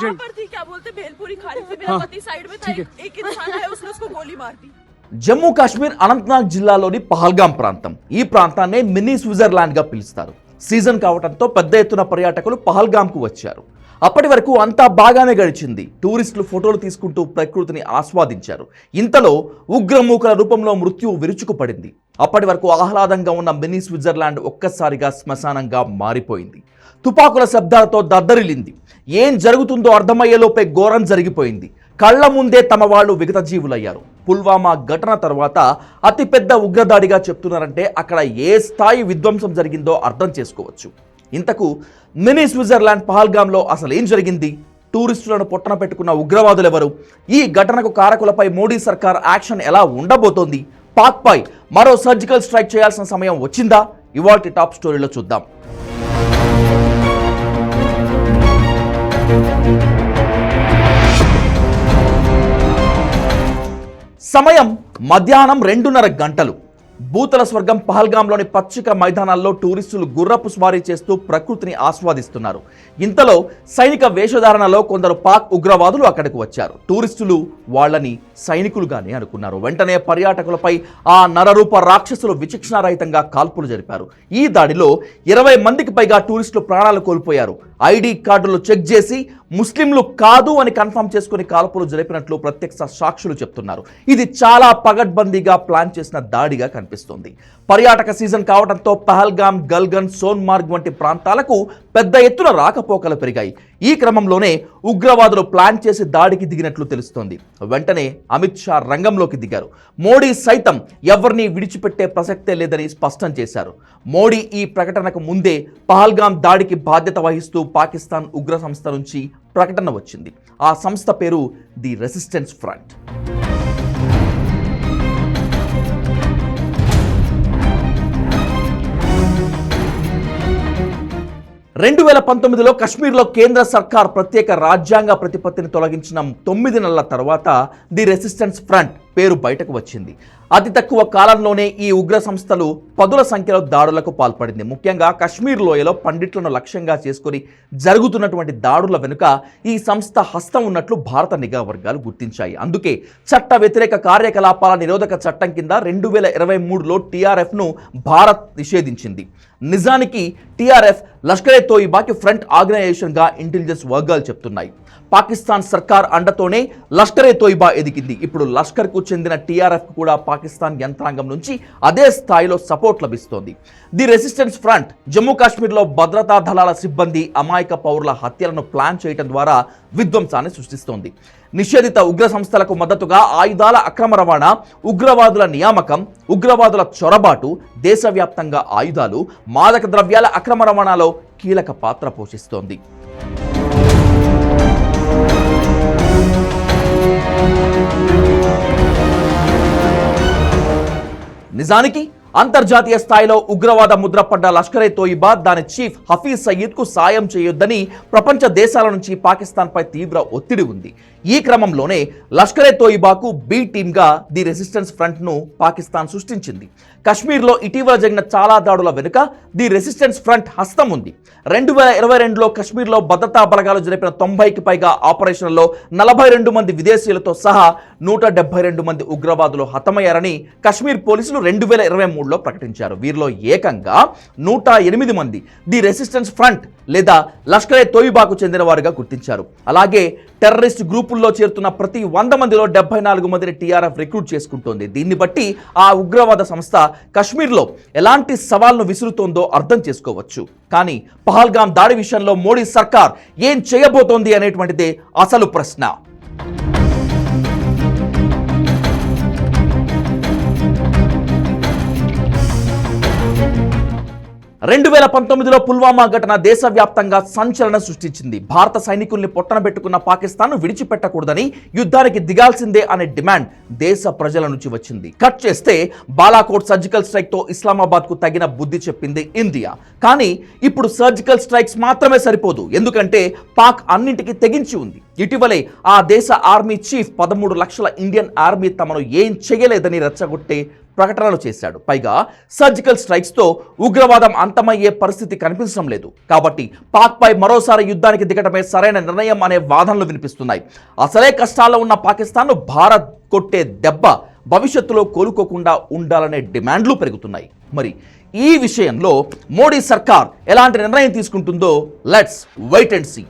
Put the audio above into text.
Patient पर थी क्या बोलते भेलपुरी खा रही थी मेरा हाँ, पति साइड में था ठीक है। एक, एक इंसान आया उसने उसको गोली मार दी జమ్మూ కాశ్మీర్ అనంతనాగ్ జిల్లాలోని పహల్గాం ప్రాంతం ఈ ప్రాంతాన్నే మినీ స్విట్జర్లాండ్ గా పిలుస్తారు సీజన్ కావడంతో పెద్ద ఎత్తున పర్యాటకులు పహల్గాంకు వచ్చారు అప్పటి వరకు అంతా బాగానే గడిచింది టూరిస్టులు ఫోటోలు తీసుకుంటూ ప్రకృతిని ఆస్వాదించారు ఇంతలో ఉగ్రమూకల రూపంలో మృత్యువు విరుచుకుపడింది అప్పటి వరకు ఆహ్లాదంగా ఉన్న మినీ స్విట్జర్లాండ్ ఒక్కసారిగా శ్మశానంగా మారిపోయింది తుపాకుల శబ్దాలతో దద్దరిల్లింది ఏం జరుగుతుందో అర్థమయ్యేలోపే ఘోరం జరిగిపోయింది. కళ్ళ ముందే తమ వాళ్ళు విగత జీవులయ్యారు. పుల్వామా ఘటన తర్వాత అతిపెద్ద ఉగ్రదాడిగా చెప్తున్నారంటే అక్కడ ఏ స్థాయి విధ్వంసం జరిగిందో అర్థం చేసుకోవచ్చు. ఇంతకు మినీ స్విట్జర్లాండ్ పహల్గామ్లో అసలు ఏం జరిగింది? టూరిస్టులను పొట్టన పెట్టుకున్న ఉగ్రవాదులు ఎవరు ఈ ఘటనకు కారకులపై మోడీ సర్కార్ యాక్షన్ ఎలా ఉండబోతోంది? పాక్పై మరో సర్జికల్ స్ట్రైక్ చేయాల్సిన సమయం వచ్చిందా? ఇవాల్టి టాప్ స్టోరీలో చూద్దాం. సమయం మధ్యాహ్నం రెండున్నర గంటలు. భూతల స్వర్గం పహల్గాంలోని పచ్చిక మైదానాల్లో టూరిస్టులు గుర్రపు స్వారీ చేస్తూ ప్రకృతిని ఆస్వాదిస్తున్నారు. ఇంతలో సైనిక వేషధారణలో కొందరు పాక్ ఉగ్రవాదులు అక్కడికి వచ్చారు. టూరిస్టులు వాళ్ళని సైనికులుగానే అనుకున్నారు. వెంటనే పర్యాటకులపై ఆ నరరూప రాక్షసులు విచక్షణారహితంగా కాల్పులు జరిపారు. ఈ దాడిలో ఇరవై మందికి పైగా టూరిస్టులు ప్రాణాలు కోల్పోయారు. ఐడి కార్డులు చెక్ చేసి ముస్లింలు కాదు అని కన్ఫర్మ్ చేసుకుని కాల్పులు జరిపినట్లు ప్రత్యక్ష సాక్షులు చెప్తున్నారు. ఇది చాలా పగడ్బందీగా ప్లాన్ చేసిన దాడిగా కనిపిస్తుంది. పర్యాటక సీజన్ కావడంతో పహల్గామ్ గల్గన్ సోన్మార్గ్ వంటి ప్రాంతాలకు పెద్ద ఎత్తున రాకపోకలు పెరిగాయి. ఈ క్రమంలోనే ఉగ్రవాదులు ప్లాన్ చేసి దాడికి దిగినట్లు తెలుస్తోంది. వెంటనే అమిత్ షా రంగంలోకి దిగారు. మోడీ సైతం ఎవరిని విడిచిపెట్టే ప్రసక్తే లేదని స్పష్టం చేశారు. మోడీ ఈ ప్రకటనకు ముందే పహల్గాం దాడికి బాధ్యత వహిస్తూ పాకిస్తాన్ ఉగ్ర సంస్థ నుంచి ప్రకటన వచ్చింది. ఆ సంస్థ పేరు ది రెసిస్టెన్స్ ఫ్రంట్. రెండు వేల పంతొమ్మిదిలో కశ్మీర్లో కేంద్ర సర్కార్ ప్రత్యేక రాజ్యాంగ ప్రతిపత్తిని తొలగించిన తొమ్మిది నెలల తర్వాత ది రెసిస్టెన్స్ ఫ్రంట్ పేరు బయటకు వచ్చింది. అతి తక్కువ కాలంలోనే ఈ ఉగ్ర సంస్థలు పదుల సంఖ్యలో దాడులకు పాల్పడింది. ముఖ్యంగా కశ్మీర్ లోయలో పండిట్లను లక్ష్యంగా చేసుకుని జరుగుతున్నటువంటి దాడుల వెనుక ఈ సంస్థ హస్తం ఉన్నట్లు భారత నిఘా వర్గాలు గుర్తించాయి. అందుకే చట్ట వ్యతిరేక కార్యకలాపాల నిరోధక చట్టం కింద రెండు వేల ఇరవై మూడులో టీఆర్ఎఫ్ను భారత్ నిషేధించింది. నిజానికి టీఆర్ఎఫ్ లష్కరే తోయిబాకి ఫ్రంట్ ఆర్గనైజేషన్గా ఇంటెలిజెన్స్ వర్గాలు చెప్తున్నాయి. పాకిస్తాన్ సర్కార్ అండతోనే లష్కరే తోయిబా ఎదిగింది. ఇప్పుడు లష్కర్కు చెందిన టీఆర్ఎఫ్ కూడా పాకిస్తాన్ యంత్రాంగం నుంచి అదే స్థాయిలో సపోర్ట్ లభిస్తోంది. ది రెసిస్టెన్స్ ఫ్రంట్ జమ్మూ కాశ్మీర్లో భద్రతా దళాల సిబ్బంది అమాయక పౌరుల హత్యలను ప్లాన్ చేయడం ద్వారా విధ్వంసాన్ని సృష్టిస్తోంది. నిషేధిత ఉగ్ర సంస్థలకు మద్దతుగా ఆయుధాల అక్రమ రవాణా ఉగ్రవాదుల నియామకం ఉగ్రవాదుల చొరబాటు దేశవ్యాప్తంగా ఆయుధాలు మాదక ద్రవ్యాల అక్రమ రవాణాలో కీలక పాత్ర పోషిస్తోంది. నిజానికి అంతర్జాతీయ స్థాయిలో ఉగ్రవాద ముద్రపడ్డ లష్కరే తోయిబా దాని చీఫ్ హఫీజ్ సయీద్కు సాయం చేయొద్దని ప్రపంచ దేశాల నుంచి పాకిస్తాన్పై తీవ్ర ఒత్తిడి ఉంది. ఈ క్రమంలోనే లష్కరే తోయిబాకు బి టీమ్గా ది రెసిస్టెన్స్ ఫ్రంట్ను పాకిస్తాన్ సృష్టించింది. కశ్మీర్లో ఇటీవల జరిగిన చాలా దాడుల వెనుక ది రెసిస్టెన్స్ ఫ్రంట్ హస్తం ఉంది. రెండు వేల ఇరవై రెండులో కశ్మీర్లో భద్రతా బలగాలు జరిపిన తొంభైకి పైగా ఆపరేషన్లలో నలభై రెండు మంది విదేశీయులతో సహా నూట డెబ్బై రెండు మంది ఉగ్రవాదులు హతమయ్యారని కశ్మీర్ పోలీసులు రెండు వేల ఇరవై మూడులో ప్రకటించారు. వీరిలో ఏకంగా నూట ఎనిమిది మంది ది రెసిస్టెన్స్ ఫ్రంట్ లేదా లష్కరే తోయిబాకు చెందిన వారుగా గుర్తించారు. అలాగే టెర్రరిస్ట్ గ్రూపుల్లో చేరుతున్న ప్రతి వంద మందిలో డెబ్బై నాలుగు మందిని టీఆర్ఎఫ్ రిక్రూట్ చేసుకుంటోంది. దీన్ని బట్టి ఆ ఉగ్రవాద సంస్థ కశ్మీర్లో ఎలాంటి సవాల్ను విసురుతోందో అర్థం చేసుకోవచ్చు. కానీ పహల్గాం దాడి విషయంలో మోడీ సర్కార్ ఏం చేయబోతోంది అనేటువంటిదే అసలు ప్రశ్న. రెండు వేల పంతొమ్మిదిలో పుల్వామా ఘటన దేశవ్యాప్తంగా సంచలనం సృష్టించింది. భారత సైనికుల్ని పొట్టనబెట్టుకున్న పాకిస్తాన్ విడిచిపెట్టకూడదని యుద్ధానికి దిగాల్సిందే అనే డిమాండ్ దేశ ప్రజల నుంచి వచ్చింది. కట్ చేస్తే బాలాకోట్ సర్జికల్ స్ట్రైక్తో ఇస్లామాబాద్కు ఇస్లామాబాద్కు తగిన బుద్ధి చెప్పింది ఇండియా. కానీ ఇప్పుడు సర్జికల్ స్ట్రైక్స్ మాత్రమే సరిపోదు. ఎందుకంటే పాక్ అన్నింటికి తెగించి ఉంది. ఇటీవలే ఆ దేశ ఆర్మీ చీఫ్ పదమూడు లక్షల ఇండియన్ ఆర్మీ తమను ఏం చేయలేదని రెచ్చగొట్టే ప్రకటనలు చేశాడు. పైగా సర్జికల్ స్ట్రైక్స్తో ఉగ్రవాదం అంతమయ్యే పరిస్థితి కనిపించడం లేదు. కాబట్టి పాక్పై మరోసారి యుద్ధానికి దిగటమే సరైన నిర్ణయం అనే వాదనలు వినిపిస్తున్నాయి. అసలే కష్టాల్లో ఉన్న పాకిస్తాన్ను భారత్ కొట్టే దెబ్బ భవిష్యత్తులో కోలుకోకుండా ఉండాలనే డిమాండ్లు పెరుగుతున్నాయి. మరి ఈ విషయంలో మోడీ సర్కార్ ఎలాంటి నిర్ణయం తీసుకుంటుందో లెట్స్ వెయిట్ అండ్ సీ.